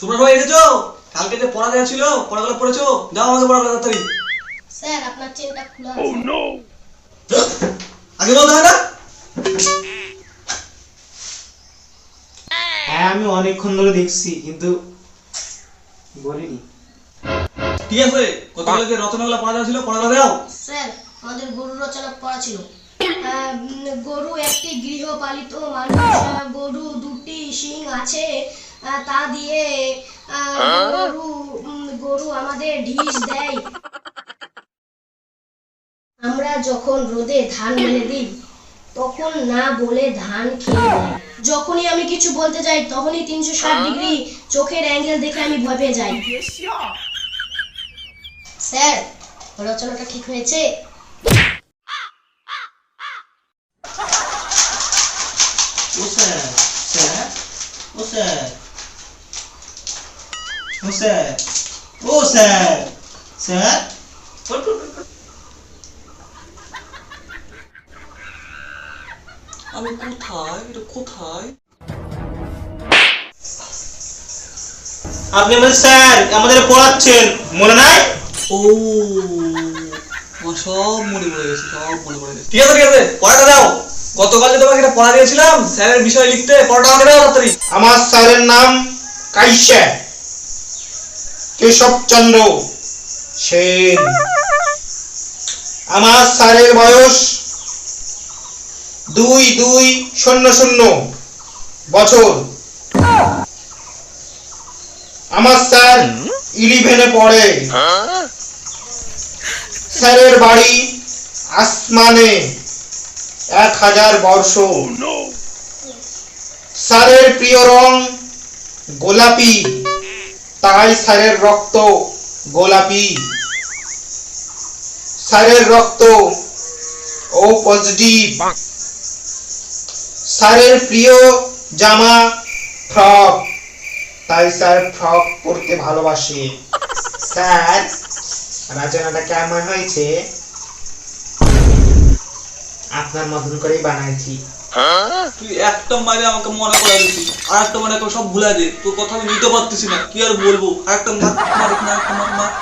তোমরা সবাই এসেছ? কালকে যে পড়া দেওয়া ছিল পড়াগুলো পড়েছো? দাও আমাকে পড়াগুলো তাড়াতাড়ি। স্যার আপনার চেনটা খোলা আছে। আগে বলতে হয় না হ্যাঁ আমি অনেকক্ষণ ধরে দেখছি কিন্তু বলিনি। ঠিক আছে কতগুলো যে রচনাগুলো পড়া দেওয়া ছিল পড়াগুলো দাও। স্যার আমাদের গরু রচনা পড়া ছিল। গরু একটি গৃহপালিত মানুষ গরু দুটি শিং আছে। তা দিয়ে গরু গরু আমাদের ঢিস দেয়। আমরা যখন রোদে ধান মেলে দিই তখন না বলে ধান খেয়ে নেয় যখনই আমি কিছু বলতে যাই তখনই তিনশো ষাট ডিগ্রি চোখের অ্যাঙ্গেল দেখে আমি ভয় পেয়ে যাই। স্যার রচনাটা ঠিক হয়েছে? ও স্যার স্যার ও স্যার। ও স্যার ও স্যার স্যার। আমি কোথায়? এটা কোথায়? আপনি আমাদের স্যার আমাদের পড়াচ্ছেন। মনে নাই? ও আমার সব মনে পড়ে গেছে সব মনে পড়ে গেছে। ঠিক আছে ঠিক আছে পড়াটা দাও। গতকাল যে তোমাকে একটা পড়া দিয়েছিলাম স্যারের বিষয় লিখতে পড়াটা আমাকে দাও তাড়াতাড়ি। আমার স্যারের নাম কাইসা। কেশবচন্দ্র সেন আমার স্যারের বয়স দুই দুই শূন্য শূন্য বছর। আমার স্যার ইলিভেনে পড়ে। স্যারের বাড়ি আসমানে এক হাজার বর্ষ। স্যারের প্রিয় রং গোলাপি। তাই স্যারের রক্ত গোলাপি। স্যারের রক্ত ও পজিটিভ স্যারের প্রিয় জামা ফ্রক। তাই স্যার ফ্রক পরতে ভালোবাসে। স্যার, রচনাটা কেমন হয়েছে? আপনার মতন করেই বানাইছি। তুই একটা মারে আমাকে মনে করে দিচ্ছি আর একটা মানে সব ভুলা দে তোর কথা আমি নিতে পারতেছি না। কি আর বলব? আর একটা মার মার মার মার।